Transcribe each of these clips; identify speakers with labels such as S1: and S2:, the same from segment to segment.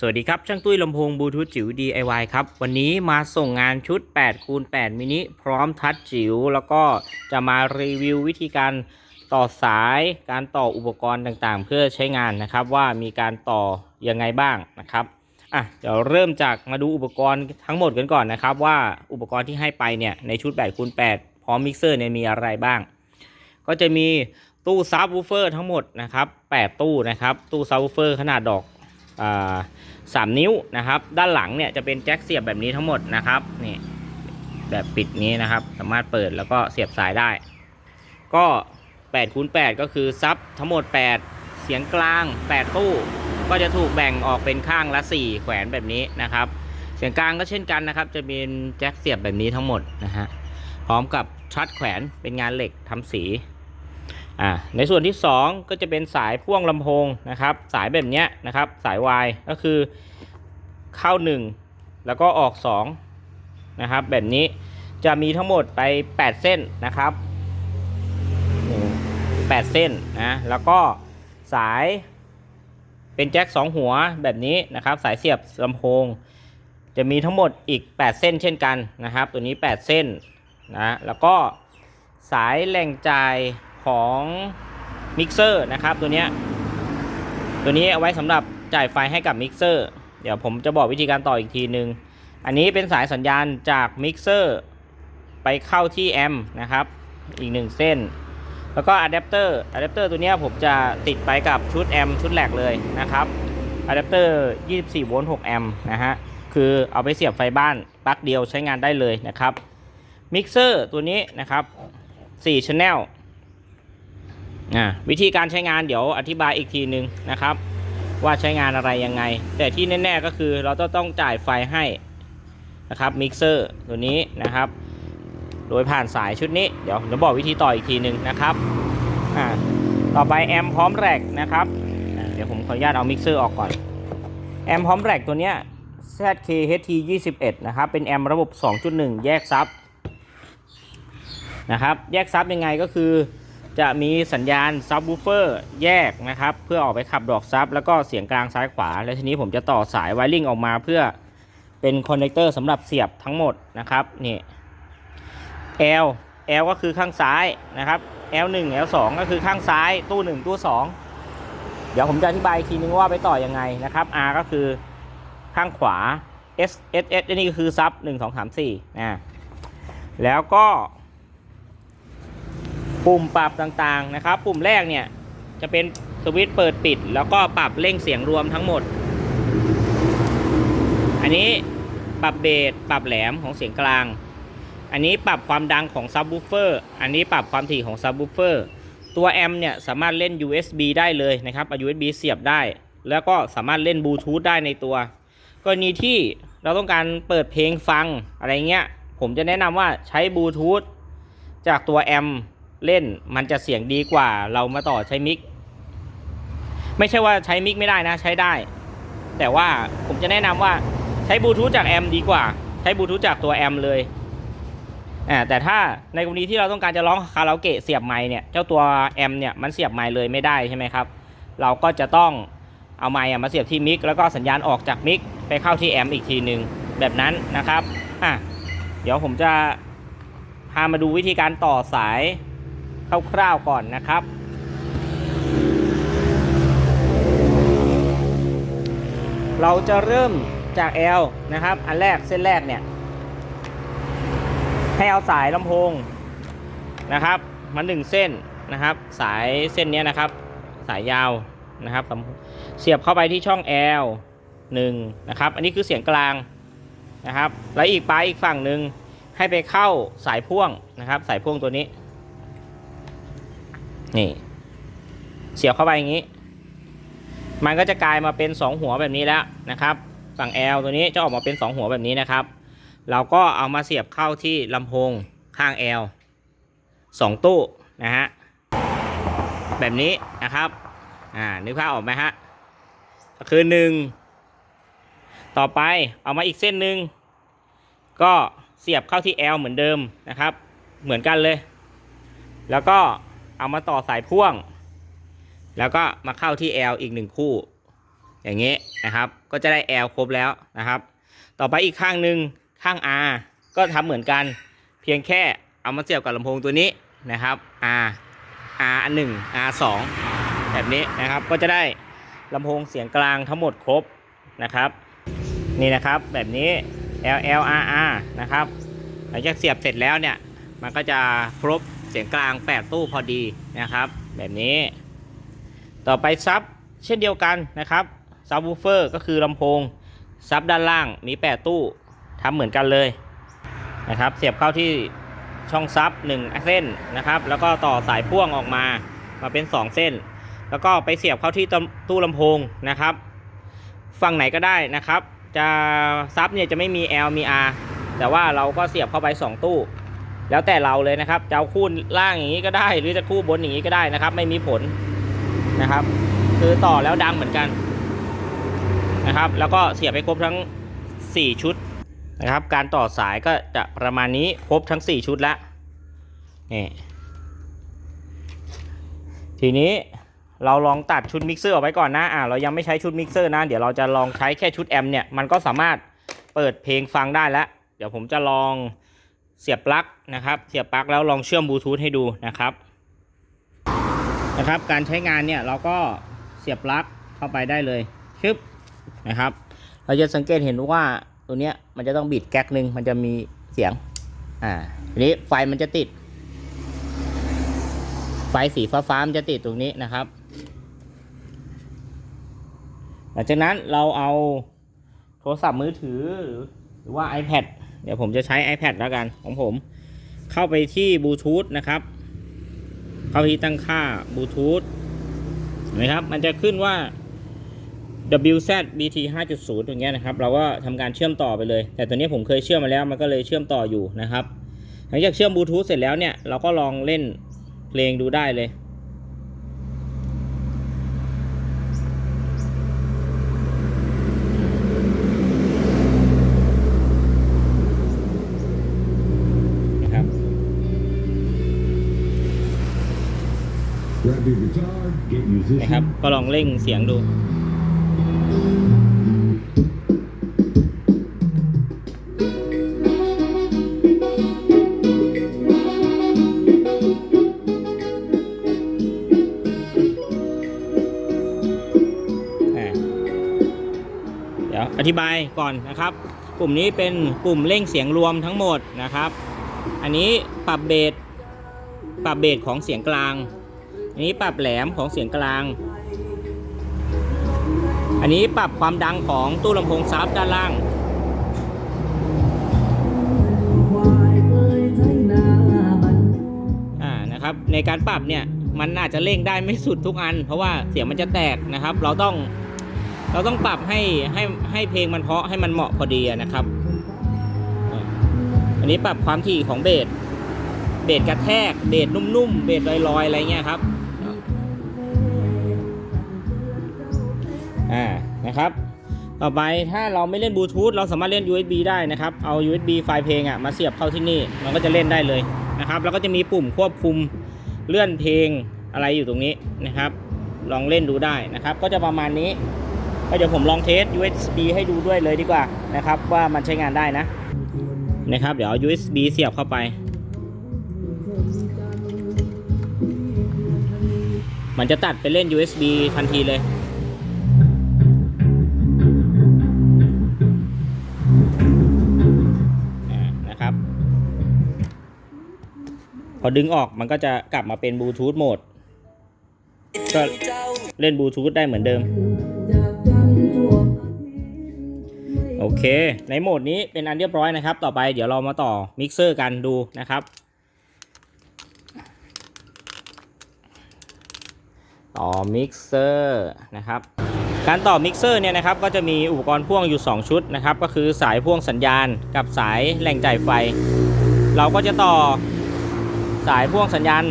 S1: สวัสดีครับ ช่างตุ้ยลำโพงบลูทูธจิ๋ว DIY ครับ วันนี้มาส่งงานชุด 8 คูณ 8 มินิ พร้อมทัชจิ๋ว แล้วก็จะมารีวิววิธีการต่อสายการต่ออุปกรณ์ต่างๆ เพื่อใช้งานนะครับ ว่ามีการต่อยังไงบ้างนะครับอะเดี๋ยวเริ่มจากมาดูอุปกรณ์ทั้งหมดกันก่อนนะครับ ว่าอุปกรณ์ที่ให้ไปเนี่ยในชุด 8 คูณ 8 พร้อมมิกเซอร์เนี่ยมีอะไรบ้าง ก็จะมีตู้ซับวูเฟอร์ทั้งหมดนะครับ 8 ตู้นะครับ ตู้ซับวูเฟอร์ขนาดดอก สามนิ้วนะครับ ด้านหลังเนี่ยจะเป็นแจ็คเสียบแบบนี้ทั้งหมดนะครับนี่แบบปิดนี้นะครับ สามารถเปิดแล้วก็เสียบสายได้ ก็8คูณ8ก็คือซับทั้งหมด 8 เสียงกลาง 8 ตู้ ก็จะถูกแบ่งออกเป็นข้างละ 4 แขวนแบบนี้นะครับ เสียงกลางก็เช่นกันนะครับ จะเป็นแจ็คเสียบแบบนี้ทั้งหมดนะฮะพร้อมกับชัดแขวนเป็นงานเหล็กทำสี อ่าในส่วนที่ 2 ก็จะเป็นสายพ่วงลำโพงนะครับ สายแบบเนี้ยนะครับสาย Y ก็คือเข้า 1 แล้วก็ออก2นะครับแบบนี้จะมีทั้งหมดไป 8 เส้นนะครับ 8 เส้นนะแล้วก็สายเป็นแจ็ค2 หัวแบบนี้นะครับ สายเสียบลำโพง จะมีทั้งหมดอีก 8 เส้นเช่นกันนะครับ ตัวนี้ 8 เส้นนะแล้วก็สายแหล่งจ่าย ของมิกเซอร์นะครับตัวเนี้ยตัวนี้เอาไว้สำหรับจ่ายไฟให้กับมิกเซอร์เดี๋ยวผมจะบอกวิธีการต่ออีกทีนึง อันนี้เป็นสายสัญญาณจากมิกเซอร์ไปเข้าที่แอมป์นะครับอีกหนึ่งเส้น แล้วก็อะแดปเตอร์อะแดปเตอร์ตัวนี้ผมจะติดไปกับชุดแอมป์ชุดแหลกเลยนะครับอะแดปเตอร์ 24 โวลต์ 6 แอมป์นะฮะ คือเอาไปเสียบไฟบ้านปลั๊กเดียวใช้งานได้เลยนะครับ มิกเซอร์ตัวนี้นะครับ4 Channel วิธีการใช้งานเดี๋ยวอธิบายอีกทีนึงนะครับ ว่าใช้งานอะไรยังไง แต่ที่แน่ๆก็คือเราต้องต้องจ่ายไฟให้นะครับมิกเซอร์ตัวนี้นะครับ โดยผ่านสายชุดนี้เดี๋ยวผมจะบอกวิธีต่ออีกทีหนึ่งนะครับอ่าต่อไปแอมพร้อมแรกนะครับเดี๋ยวผมขออนุญาตเอามิกเซอร์ออกก่อนแอมพร้อมแรกตัวเนี้ย ZKHT 21 นะครับเป็นแอมระบบ 2.1 แยกซับนะครับแยกซับยังไงก็คือ จะมีสัญญาณซับวูเฟอร์แยกนะครับ เพื่อออกไปขับดอกซับแล้วก็เสียงกลางซ้ายขวา แล้วทีนี้ผมจะต่อสายไวริ่งออกมาเพื่อเป็นคอนเนคเตอร์สำหรับเสียบทั้งหมดนะครับนี่ L L ก็คือข้างซ้ายนะครับ L 1 L 2 ก็คือข้างซ้ายตู้ 1 ตู้ 2 เดี๋ยวผมจะอธิบายอีกทีนึงว่าไปต่อยังไงนะครับ R ก็คือข้างขวา S S S นี่ก็คือซับ1 2 3 4นะแล้วก็ ปุ่มปรับต่างๆนะครับ ปุ่มแรกเนี่ยจะเป็นสวิตช์เปิดปิด แล้วก็ปรับเร่งเสียงรวมทั้งหมด อันนี้ปรับเบสปรับแหลมของเสียงกลาง อันนี้ปรับความดังของซับ w ูเฟอร์อันนี้ปรับความถี่ของซับ w ูเฟอร์ตัวแอมเนี่ยสามารถเล่น USB ได้เลยนะครับเอา USB เสียบได้ แล้วก็สามารถเล่นบลูทูธได้ในตัว กรณีที่เราต้องการเปิดเพลงฟังอะไรเงี้ย ผมจะแนะนำว่าใช้บลูทูธจากตัวแอม เล่นมันจะเสียงดีกว่าเรามาต่อใช้มิก ไม่ใช่ว่าใช้มิกไม่ได้นะใช้ได้ แต่ว่าผมจะแนะนำว่าใช้บลูทูธจากแอมดีกว่า ใช้บลูทูธจากตัวแอมเลยอ่าแต่ถ้าในกรณีที่เราต้องการจะร้องคาราโอเกะเสียบไมค์เนี่ยเจ้าตัวแอมเนี่ยมันเสียบไมค์เลยไม่ได้ใช่ไหมครับ เราก็จะต้องเอาไมค์อะมาเสียบที่มิกแล้วก็สัญญาณออกจากมิกไปเข้าที่แอมอีกทีหนึ่งแบบนั้นนะครับอะเดี๋ยวผมจะพามาดูวิธีการต่อสาย คร่าวๆก่อนนะครับ เราจะเริ่มจาก L นะครับ อันแรกเส้นแรกเนี่ย ให้เอาสายลำโพงนะครับมาหนึ่งเส้นนะครับ สายเส้นนี้นะครับ สายยาวนะครับ เสียบเข้าไปที่ช่อง L 1นะครับ อันนี้คือเสียงกลางนะครับ แล้วอีกปลายอีกฝั่งหนึ่งให้ไปเข้าสายพ่วงนะครับ สายพ่วงตัวนี้ นี่ เสียบเข้าไปอย่างนี้ มันก็จะกลายมาเป็น 2 หัวแบบนี้แล้วนะครับ ฝั่ง L ตัวนี้จะออกมาเป็น 2 หัวแบบนี้นะครับ เราก็เอามาเสียบเข้าที่ลำโพงข้าง L 2 ตู้นะฮะ แบบนี้นะครับ อ่า นึกภาพออกไหมฮะ ก็คือ 1 ต่อไปเอามาอีกเส้นหนึ่ง ก็เสียบเข้าที่ L เหมือนเดิมนะครับ เหมือนกันเลย แล้วก็ เอามาต่อสายพ่วง แล้วก็มาเข้าที่ L อีกหนึ่งคู่ อย่างนี้นะครับ ก็จะได้ L ครบแล้วนะครับ ต่อไปอีกข้างหนึ่งข้าง R ก็ทำเหมือนกัน เพียงแค่เอามาเสียบกับลำโพงตัวนี้นะครับ R R หนึ่ง R สองแบบนี้นะครับ ก็จะได้ลำโพงเสียงกลางทั้งหมดครบนะครับ นี่นะครับแบบนี้ L L R R นะครับ หลังจากเสียบเสร็จแล้วเนี่ย มันก็จะครบ เสียงกลาง 8 ตู้พอดีนะครับ แบบนี้ ต่อไปซับเช่นเดียวกันนะครับซับวูเฟอร์ก็คือลำโพงซับด้านล่างมี 8 ตู้ทำเหมือนกันเลยนะครับ เสียบเข้าที่ช่องซับ1เส้นนะครับ แล้วก็ต่อสายพ่วงออกมามาเป็น 2 เส้น แล้วก็ไปเสียบเข้าที่ตู้ลำโพงนะครับ ฝั่งไหนก็ได้นะครับ จะซับเนี่ยจะไม่มี L มี R แต่ว่าเราก็เสียบเข้าไป 2 ตู้ แล้วแต่เราเลยนะครับจะเอาคู่ล่างอย่างนี้ก็ได้ หรือจะคู่บนอย่างนี้ก็ได้นะครับ ไม่มีผลนะครับ คือต่อแล้วดังเหมือนกันนะครับ แล้วก็เสียบไปครบทั้ง 4 ชุดนะครับ การต่อสายก็จะประมาณนี้ครบทั้ง 4 ชุดแล้วนี่ทีนี้เราลองตัดชุดมิกเซอร์ออกไปก่อนนะ อ่าเรายังไม่ใช้ชุดมิกเซอร์นะ เดี๋ยวเราจะลองใช้แค่ชุดแอมป์เนี่ย มันก็สามารถเปิดเพลงฟังได้แล้ว เดี๋ยวผมจะลอง เสียบปลั๊กนะครับ เสียบปลั๊กแล้วลองเชื่อมบลูทูธให้ดูนะครับนะครับ การใช้งานเนี่ยเราก็เสียบปลั๊กเข้าไปได้เลยชึบนะครับ เราจะสังเกตเห็นว่าตัวเนี้ยมันจะต้องบิดแก๊กหนึ่งมันจะมีเสียงอ่าทีนี้ไฟมันจะติด ไฟสีฟ้าๆมันจะติดตรงนี้นะครับ หลังจากนั้นเราเอาโทรศัพท์มือถือหรือว่า iPad เดี๋ยวผมจะใช้ iPad แล้วกันของผม เข้าไปที่บลูทูธนะครับ เข้าที่ตั้งค่าบลูทูธนะครับ มันจะขึ้นว่า WZ BT 5.0 ตรงเนี้ยนะครับ เราก็ทำการเชื่อมต่อไปเลย แต่ตัวนี้ผมเคยเชื่อมมาแล้ว มันก็เลยเชื่อมต่ออยู่นะครับ หลังจากเชื่อมบลูทูธเสร็จแล้วเนี่ย เราก็ลองเล่นเพลงดูได้เลย นะครับ
S2: Grab your guitar, get
S1: นะครับ ก็ลองเร่งเสียงดูเดี๋ยวอธิบายก่อนนะครับ ปุ่มนี้เป็นปุ่มเร่งเสียงรวมทั้งหมดนะครับ อันนี้ปรับเบสปรับเบสของเสียงกลาง อันนี้ปรับแหลมของเสียงกลาง อันนี้ปรับความดังของตู้ลำโพงซับด้านล่าง อ่า นะครับ ในการปรับเนี่ย มันอาจจะเร่งได้ไม่สุดทุกอัน เพราะว่าเสียงมันจะแตกนะครับ เราต้อง เราต้องปรับให้ให้ให้เพลงมันเพาะให้มันเหมาะพอดีนะครับ อันนี้ปรับความถี่ของเบสเบสกระแทก เบสนุ่มๆ เบสลอยๆ อะไรเงี้ยครับ อ่านะครับ ต่อไปถ้าเราไม่เล่นบลูทูธเราสามารถเล่น USB ได้นะครับ เอา USB ไฟล์เพลงอะมาเสียบเข้าที่นี่ มันก็จะเล่นได้เลยนะครับ แล้วก็จะมีปุ่มควบคุมเลื่อนเพลงอะไรอยู่ตรงนี้นะครับ ลองเล่นดูได้นะครับ ก็จะประมาณนี้ก็เดี๋ยวผมลองเทส USB ให้ดูด้วยเลยดีกว่านะครับ ว่ามันใช้งานได้นะนะครับ เดี๋ยว USB เสียบเข้าไป มันจะตัดไปเล่น USB ทันทีเลย อดึงออกมันก็จะกลับมาเป็นบลูทูธโหมด ก็เล่นบลูทูธได้เหมือนเดิม โอเค ในโหมดนี้เป็นอันเรียบร้อยนะครับ ต่อไปเดี๋ยวเรามาต่อมิกเซอร์กันดูนะครับ ต่อมิกเซอร์นะครับ การต่อมิกเซอร์เนี่ยนะครับ ก็จะมีอุปกรณ์พ่วงอยู่ 2 ชุดนะครับ ก็คือสายพ่วงสัญญาณกับสายแหล่งจ่ายไฟ เราก็จะต่อ สายพ่วงสัญญาณ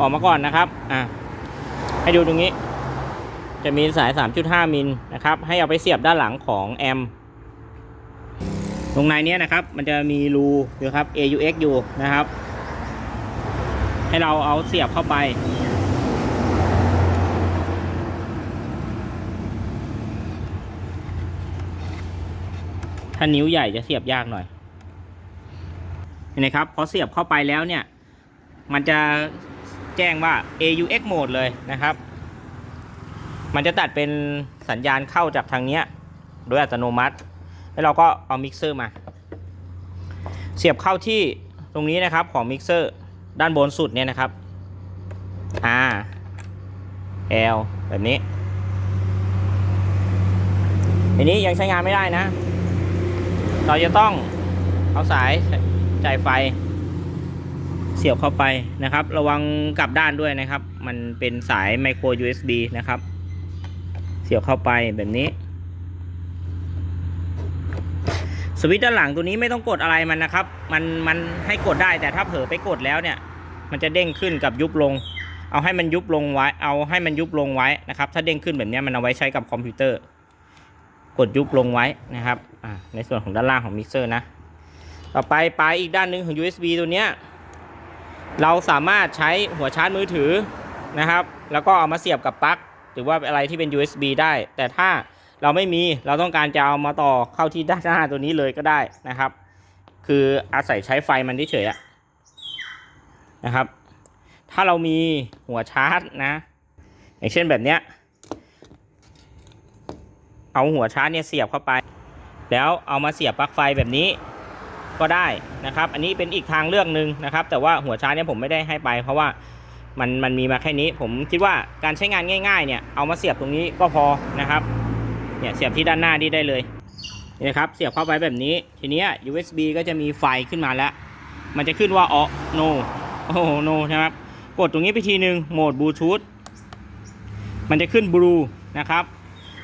S1: ออกมาก่อนนะครับอะให้ดูตรงนี้ จะมีสาย 3.5 มิลนะครับให้เอาไปเสียบด้านหลังของแอมตรงในเนี้ยนะครับ มันจะมีรูอยู่ครับ AUX อยู่นะครับ ให้เราเอาเสียบเข้าไป ถ้านิ้วใหญ่จะเสียบยากหน่อยเห็นไหมครับพอเสียบเข้าไปแล้วเนี่ย มันจะแจ้งว่า AUX mode เลยนะครับ มันจะตัดเป็นสัญญาณเข้าจากทางเนี้ยโดยอัตโนมัติ แล้วเราก็เอามิกเซอร์มา เสียบเข้าที่ตรงนี้นะครับของมิกเซอร์ด้านบนสุดเนี่ยนะครับ R L แบบนี้อันนี้ยังใช้งานไม่ได้นะ เราจะต้องเอาสายจ่ายไฟ เสียบเข้าไปนะครับ ระวังกลับด้านด้วยนะครับ มันเป็นสายไมโคร USB นะครับ เสียบเข้าไปแบบนี้ สวิตช์ด้านหลังตัวนี้ไม่ต้องกดอะไรมันนะครับ มันมันให้กดได้แต่ถ้าเผลอไปกดแล้วเนี่ย มันจะเด้งขึ้นกับยุบลง เอาให้มันยุบลงไว้ เอาให้มันยุบลงไว้นะครับ ถ้าเด้งขึ้นแบบนี้มันเอาไว้ใช้กับคอมพิวเตอร์ กดยุบลงไว้นะครับในส่วนของด้านล่างของมิกเซอร์นะ ต่อไปปลายอีกด้านหนึ่งของ USB ตัวเนี้ย เราสามารถใช้หัวชาร์จมือถือนะครับ แล้วก็เอามาเสียบกับปลั๊กหรือว่าอะไรที่เป็น USB ได้ แต่ถ้าเราไม่มีเราต้องการจะเอามาต่อเข้าที่ด้านหน้าตัวนี้เลยก็ได้นะครับ คืออาศัยใช้ไฟมันเฉยๆนะครับ ถ้าเรามีหัวชาร์จนะ อย่างเช่นแบบเนี้ยเอาหัวชาร์จเนี่ยเสียบเข้าไป แล้วเอามาเสียบปลั๊กไฟแบบนี้ ก็ได้นะครับ อันนี้เป็นอีกทางเลือกหนึ่งนะครับ แต่ว่าหัวชาร์จเนี่ยผมไม่ได้ให้ไป เพราะว่ามันมันมีมาแค่นี้ ผมคิดว่าการใช้งานง่าย ๆ เนี่ยเอามาเสียบตรงนี้ก็พอนะครับ เนี่ยเสียบที่ด้านหน้านี่ได้เลยนี่นะครับเสียบเข้าไปแบบนี้ ทีนี้ USB ก็จะมีไฟขึ้นมาแล้ว มันจะขึ้นว่าอ๋อ no โอ้โห no ใช่ไหมครับ กดตรงนี้ไปทีหนึ่งโหมดบลูทูธมันจะขึ้นบลูนะครับ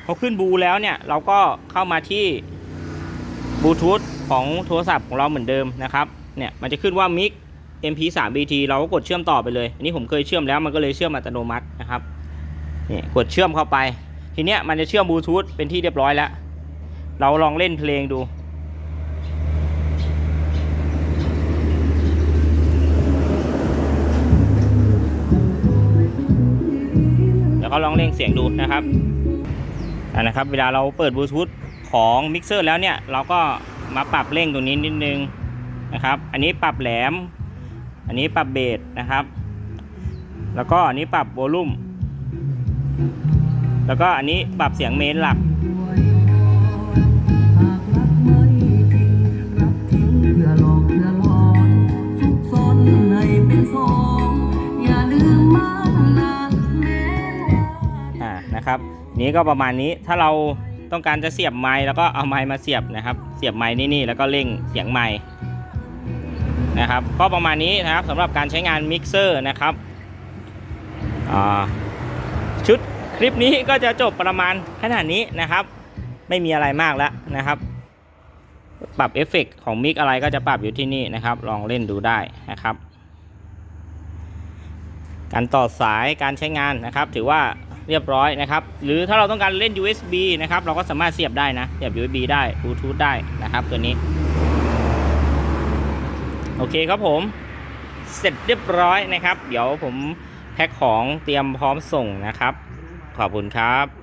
S1: พอขึ้นบลูแล้วเนี่ยเราก็เข้ามาที่ บลูทูธของโทรศัพท์ของเราเหมือนเดิมนะครับเนี่ยมันจะขึ้นว่า mic mp3 bt เราก็กดเชื่อมต่อไปเลย อันนี้ผมเคยเชื่อมแล้วมันก็เลยเชื่อมอัตโนมัตินะครับเนี่ยกดเชื่อมเข้าไป ทีเนี้ยมันจะเชื่อมบลูทูธเป็นที่เรียบร้อยแล้ว เราลองเล่นเพลงดู เดี๋ยวก็ลองเล่งเสียงดูนะครับอ่านะครับ เวลาเราเปิดบลูทูธ ของมิกเซอร์แล้วเนี่ยเราก็มาปรับเร่งตรงนี้นิดนึงนะครับ อันนี้ปรับแหลม อันนี้ปรับเบสนะครับ แล้วก็อันนี้ปรับโวลูมแล้วก็อันนี้ปรับเสียงเมนหลัก
S2: อ่านะแม้ว่า
S1: อ่านะครับ นี้ก็ประมาณนี้ถ้าเรา ต้องการจะเสียบไม้แล้วก็เอาไม้มาเสียบนะครับ เสียบไม้นี่นี่แล้วก็เร่งเสียงไม้นะครับก็ประมาณนี้นะครับสำหรับการใช้งานมิกเซอร์นะครับชุดคลิปนี้ก็จะจบประมาณขนาดนี้นะครับ ไม่มีอะไรมากแล้วนะครับ ปรับเอฟเฟกต์ของมิกอะไรก็จะปรับอยู่ที่นี่นะครับ ลองเล่นดูได้นะครับ การต่อสายการใช้งานนะครับ ถือว่า เรียบร้อยนะครับ หรือถ้าเราต้องการเล่น USB นะครับ เราก็สามารถเสียบได้นะเสียบ USB ได้บลูทูธได้นะครับตัวนี้ โอเคครับผม เสร็จเรียบร้อยนะครับ เดี๋ยวผมแพ็คของเตรียมพร้อมส่งนะครับ ขอบคุณครับ